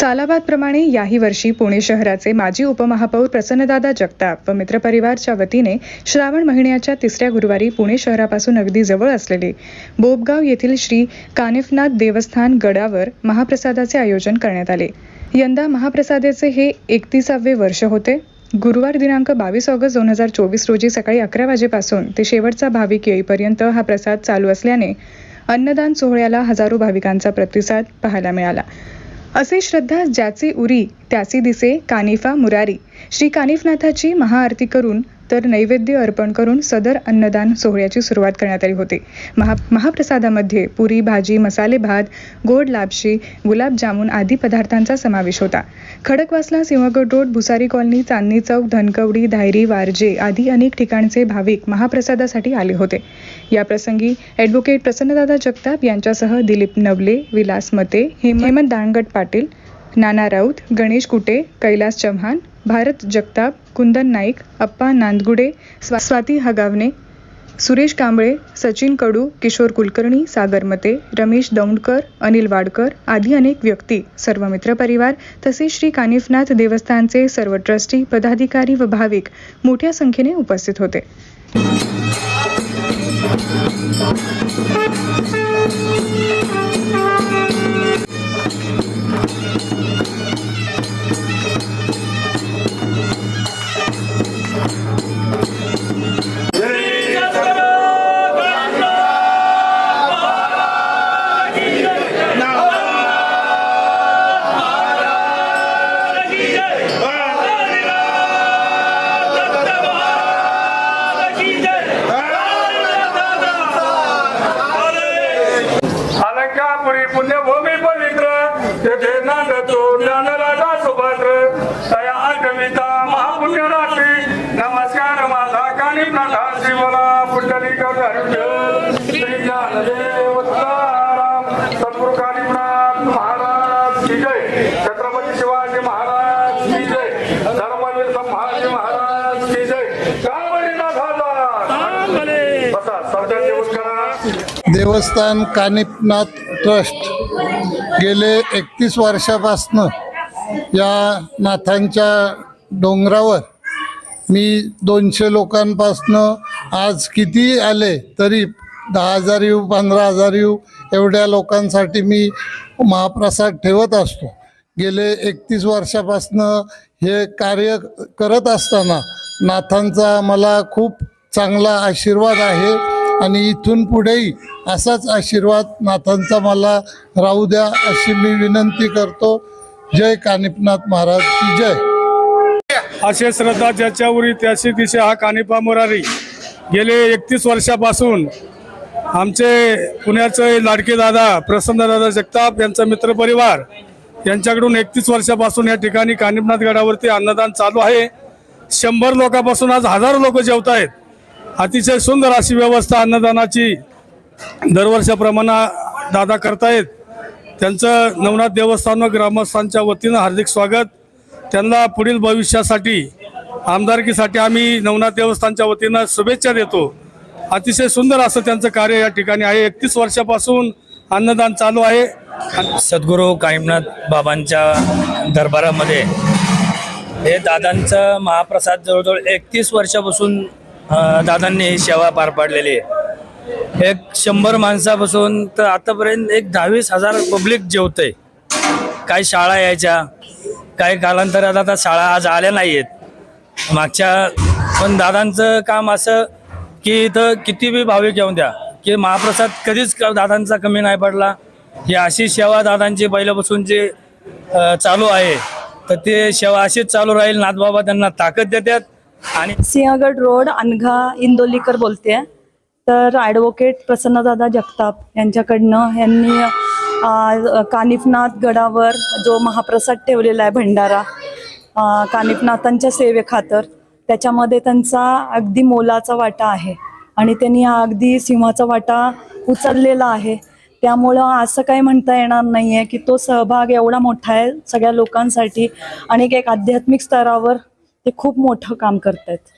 सालाबादप्रमाणे याही वर्षी पुणे शहराचे माजी उपमहापौर प्रसन्नदादा जगताप व मित्रपरिवारच्या वतीने श्रावण महिन्याच्या तिसऱ्या गुरुवारी पुणे शहरापासून अगदी जवळ असलेले बोबगाव येथील श्री कानिफनाथ देवस्थान गडावर महाप्रसादाचे आयोजन करण्यात आले. यंदा महाप्रसादाचे हे एकतीसावे वर्ष होते. गुरुवार दिनांक बावीस ऑगस्ट दोन हजार चोवीस रोजी सकाळी अकरा वाजेपासून ते शेवटचा भाविक येईपर्यंत हा प्रसाद चालू असल्याने अन्नदान सोहळ्याला हजारो भाविकांचा प्रतिसाद पाहायला मिळाला. असे श्रद्धा ज्याचे उरी त्याची दिसे कानिफा मुरारी. श्री कानिफनाथाची महाआरती करून तर नैवेद्य अर्पण करून सदर अन्नदान सोहळ्याची सुरुवात करण्यात आली होती. महा महाप्रसादामध्ये पुरी भाजी मसाले भात गोड लापशी गुलाबजामुन आदी पदार्थांचा समावेश होता. खडकवासला सिंहगड रोड भुसारी कॉलनी चांदणी चौक धनकवडी धायरी वारजे आदी अनेक ठिकाणचे भाविक महाप्रसादासाठी आले होते. या प्रसंगी ॲडव्होकेट प्रसन्नदादा जगताप यांच्यासह दिलीप नवले विलास मते हेमंत दांगट पाटील नाना राऊत गणेश कुटे कैलास चव्हाण भारत जगताप कुंदन नाईक अप्पा नांदगुडे स्वा स्वाती हगावणे सुरेश कांबळे सचिन कडू किशोर कुलकर्णी सागर मते रमेश दौंडकर अनिल वाडकर आदी अनेक व्यक्ती सर्व मित्रपरिवार तसेच श्री कानिफनाथ देवस्थानचे सर्व ट्रस्टी पदाधिकारी व भाविक मोठ्या संख्येने उपस्थित होते. अलंकापुरी पुण्यभूमी पवित्र तेथे नांदतो ज्ञानराजा सुभद्र तया कविता महापुण्य रात्री नमस्कार माझा शिवला श्री ज्ञानदेव तुकाराम सद्गुरु कानिपनाथ महाराज की जय. छत्रपती शिवाजी महाराज की जय. धर्मवीर संभाजी महाराज की जय. कावडीनाथाला बसा सध्या दिवस करा देवस्थान कानिपनाथ ट्रस्ट गेले एकतीस वर्षापासनं या नाथांच्या डोंगरावर. मी दोनशे लोकांपासनं आज किती आले तरी दहा हजार येऊ पंधरा हजार येऊ एवढ्या लोकांसाठी मी महाप्रसाद ठेवत असतो. गेले एकतीस वर्षापासनं हे कार्य करत असताना नाथांचा मला खूप चांगला आशीर्वाद आहे. आणि इथून पुढेही असाच आशीर्वाद नाथांचा मला राहू द्या अशी मी विनंती करतो. जय कानिपनाथ महाराज की जय. असे श्रद्धा ज्याच्यावरी त्याची दिशा हा कानिपा मुरारी. गेले एकतीस वर्षापासून आमचे पुण्याचे लाडके दादा प्रसन्नदादा जगताप यांचा मित्रपरिवार यांच्याकडून एकतीस वर्षापासून या ठिकाणी कानिपनाथ गडावरती अन्नदान चालू आहे. शंभर लोकांपासून आज हजारो लोक जेवत आहेत अतिशय सुंदर अशी व्यवस्था अन्नदानाची दरवर्षाप्रमाणे दादा करतायत. त्यांचं नवनाथ देवस्थान व ग्रामस्थांच्या वतीनं हार्दिक स्वागत. त्यांना पुढील भविष्यासाठी आमदारकीसाठी आम्ही नवनाथ देवस्थानच्या वतीनं शुभेच्छा देतो. अतिशय सुंदर असं त्यांचं कार्य या ठिकाणी आहे. एकतीस वर्षापासून अन्नदान चालू आहे. सद्गुरू कायमनाथ बाबांच्या दरबारामध्ये हे दादांचं महाप्रसाद जवळजवळ एकतीस वर्षापासून दादांनी ही सेवा पार पाडलेली आहे. एक शंभर माणसापासून तर आतापर्यंत एक दहावीस हजार पब्लिक जेवतंय. काही शाळा यायच्या काही कालांतरात आता शाळा आज आल्या नाही आहेत मागच्या पण दादांचं काम असं की इथं किती बी भाविक येऊन द्या की महाप्रसाद कधीच क- दादांचा कमी नाही पडला. ही अशी सेवा दादांची पहिल्यापासून जे चालू आहे तर ते सेवा अशीच चालू राहील. नाथबाबा त्यांना ताकद देतात. आणि सिंहगड रोड अनघा इंदोलीकर बोलते तर ॲडव्होकेट प्रसन्नदादा जगताप यांच्याकडनं यांनी कानिफनाथ गडावर जो महाप्रसाद ठेवलेला आहे भंडारा कानिफनाथांच्या सेवेखातर त्याच्यामध्ये त्यांचा अगदी मोलाचा वाटा आहे. आणि त्यांनी अगदी सिंहाचा वाटा उचललेला आहे. त्यामुळं असं काही म्हणता येणार नाही आहे की तो सहभाग एवढा मोठा आहे सगळ्या लोकांसाठी. आणि एक आध्यात्मिक स्तरावर ते खूप मोठं काम करतायत.